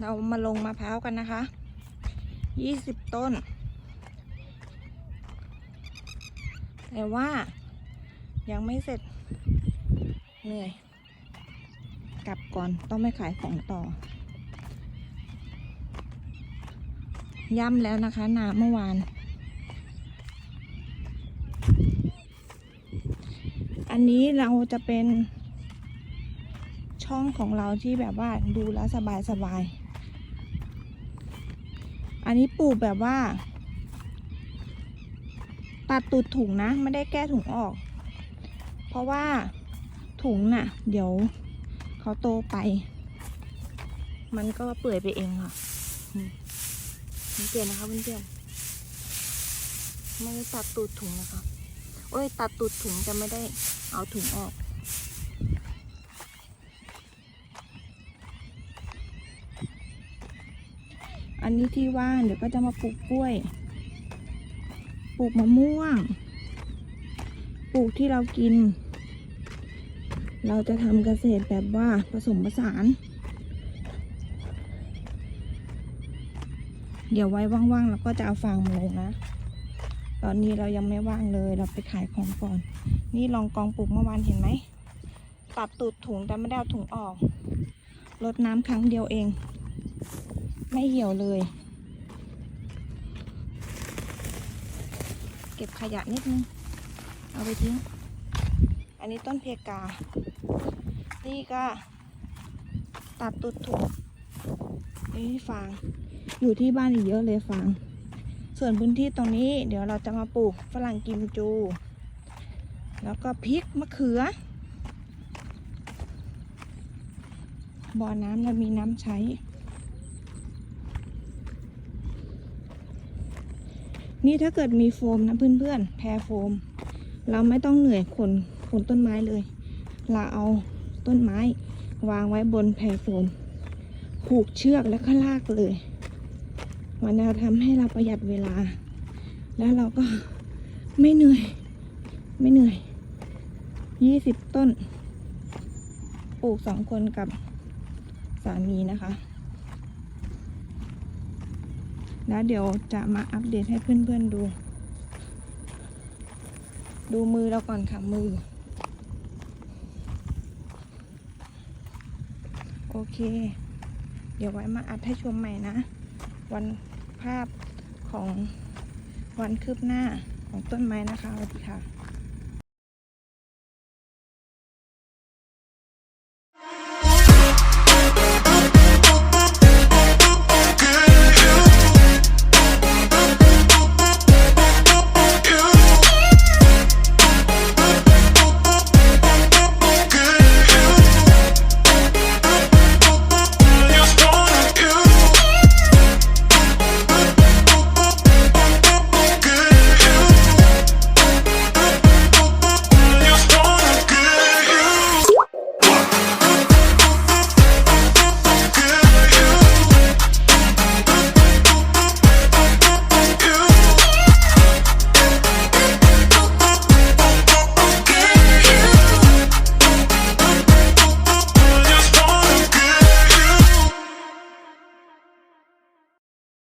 เรามาลงมะพร้าวกันนะคะยี่สิบต้น แต่ว่ายังไม่เสร็จ เหนื่อย กลับก่อนต้องไปขายของต่อ ย่ำแล้วนะคะนาเมื่อวาน อันนี้เราจะเป็นช่องของเราที่แบบว่าดูแลวสบายสบาย อันนี้ปลูกแบบว่า ตัดตูดถุงนะ ไม่ได้แก้ถุงออก เพราะว่าถุงน่ะ เดี๋ยวเขาโตไป มันก็เปื่อยไปเองค่ะอืมสังเกตนะคะเพื่อนๆไม่ได้ตัดตูดถุงนะคะโอ้ยตัดตูดถุงจะไม่ได้เอาถุงออก นนี้ที่ว่างเดี๋ยวก็จะมาปลูกกล้วย ปลูกมะม่วง ปลูกที่เรากิน เราจะทำเกษตรแบบว่าผสมผสาน เดี๋ยวไว้ว่างๆเราก็จะเอาฟางมาลงนะ ตอนนี้เรายังไม่ว่างเลยเราไปขายของก่อน นี่ลองกองปลูกเมื่อวานเห็นไหมตัดตูดถุงแต่ไม่ได้เอาถุงออกรดน้ำครั้งเดียวเอง ไม่เหี่ยวเลย เก็บขยะนิดนึง เอาไปทิ้ง อันนี้ต้นเพกา นี่ก็ตัดตุดถุงนี่ฟาง อยู่ที่บ้านอีกเยอะเลยฟาง ส่วนพื้นที่ตรงนี้เดี๋ยวเราจะมาปลูกฝรั่งกิมจู แล้วก็พริกมะเขือ บ่อน้ำเรามีน้ำใช้ นี่ถ้าเกิดมีโฟมนะเพื่อนๆแพรโฟม เราไม่ต้องเหนื่อยขนขนต้นไม้เลย เราเอาต้นไม้ วางไว้บนแพรโฟมผูกเชือกแล้วก็ลากเลย มันจะทำให้เราประหยัดเวลา แล้วเราก็ไม่เหนื่อย ไม่เหนื่อยยี่สิบต้น ปลูกสองคนกับสามีนะคะ แล้วเดี๋ยวจะมาอัปเดตให้เพื่อนๆดู ดูมือเราก่อนค่ะมือ โอเค เดี๋ยวไว้มาอัดให้ชมใหม่นะ วันภาพของวันคืบหน้าของต้นไม้นะคะสวัสดีค่ะ